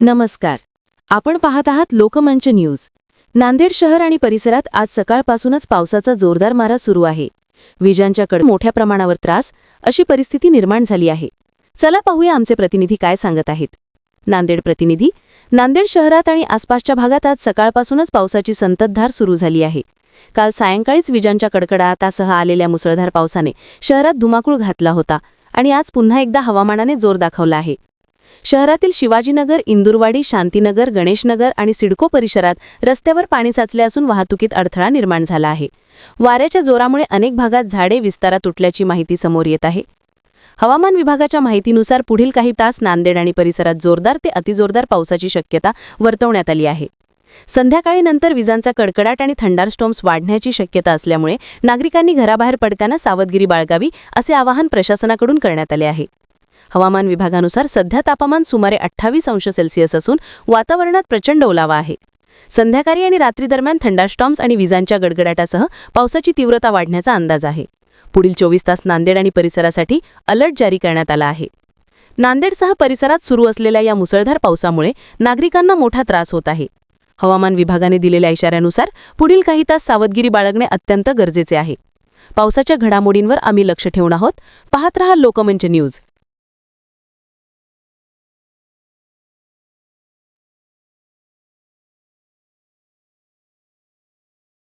नमस्कार. आपण पाहत आहात लोकमंच न्यूज. नांदेड शहर आणि परिसरात आज सकाळपासूनच पावसाचा जोरदार मारा सुरू आहे. विजांच्याकडे मोठ्या प्रमाणावर त्रास अशी परिस्थिती निर्माण झाली आहे. चला पाहूया आमचे प्रतिनिधी काय सांगत आहेत. नांदेड प्रतिनिधी नांदेड शहरात आणि आसपासच्या भागात आज सकाळपासूनच पावसाची संततधार सुरू झाली आहे. काल सायंकाळीच विजांच्या कडकडाटासह आलेल्या मुसळधार पावसाने शहरात धुमाकूळ घातला होता आणि आज पुन्हा एकदा हवामानाने जोर दाखवला आहे. शहरातील शिवाजीनगर इंदुरवाडी शांतीनगर गणेशनगर आणि सिडको परिसरात रस्त्यावर पाणी साचले असून वाहतुकीत अडथळा निर्माण झाला आहे. वाऱ्याच्या जोरामुळे अनेक भागात झाडे विस्तारा तुटल्याची माहिती समोर येत आहे. हवामान विभागाच्या माहितीनुसार पुढील काही तास नांदेड आणि परिसरात जोरदार ते अतिजोरदार पावसाची शक्यता वर्तवण्यात आली आहे. संध्याकाळी नंतर विजांचा कडकडाट आणि थंडार स्टॉम्स वाढण्याची शक्यता असल्यामुळे नागरिकांनी घराबाहेर पडताना सावधगिरी बाळगावी असे आवाहन प्रशासनाकडून करण्यात आले आहे. हवामान विभागानुसार सध्या तापमान सुमारे अठ्ठावीस अंश सेल्सिअस असून वातावरणात प्रचंड ओलावा आहे. संध्याकाळी आणि रात्री दरम्यान थंडास्टॉम्स आणि विजांच्या गडगडाटासह पावसाची तीव्रता वाढण्याचा अंदाज आहे. पुढील चोवीस तास नांदेड आणि परिसरासाठी अलर्ट जारी करण्यात आला आहे. नांदेडसह परिसरात सुरू असलेल्या या मुसळधार पावसामुळे नागरिकांना मोठा त्रास होत आहे. हवामान विभागाने दिलेल्या इशाऱ्यानुसार पुढील काही तास सावधगिरी बाळगणे अत्यंत गरजेचे आहे. पावसाच्या घडामोडींवर आम्ही लक्ष ठेवून आहोत. पाहत रहा लोकमंच न्यूज.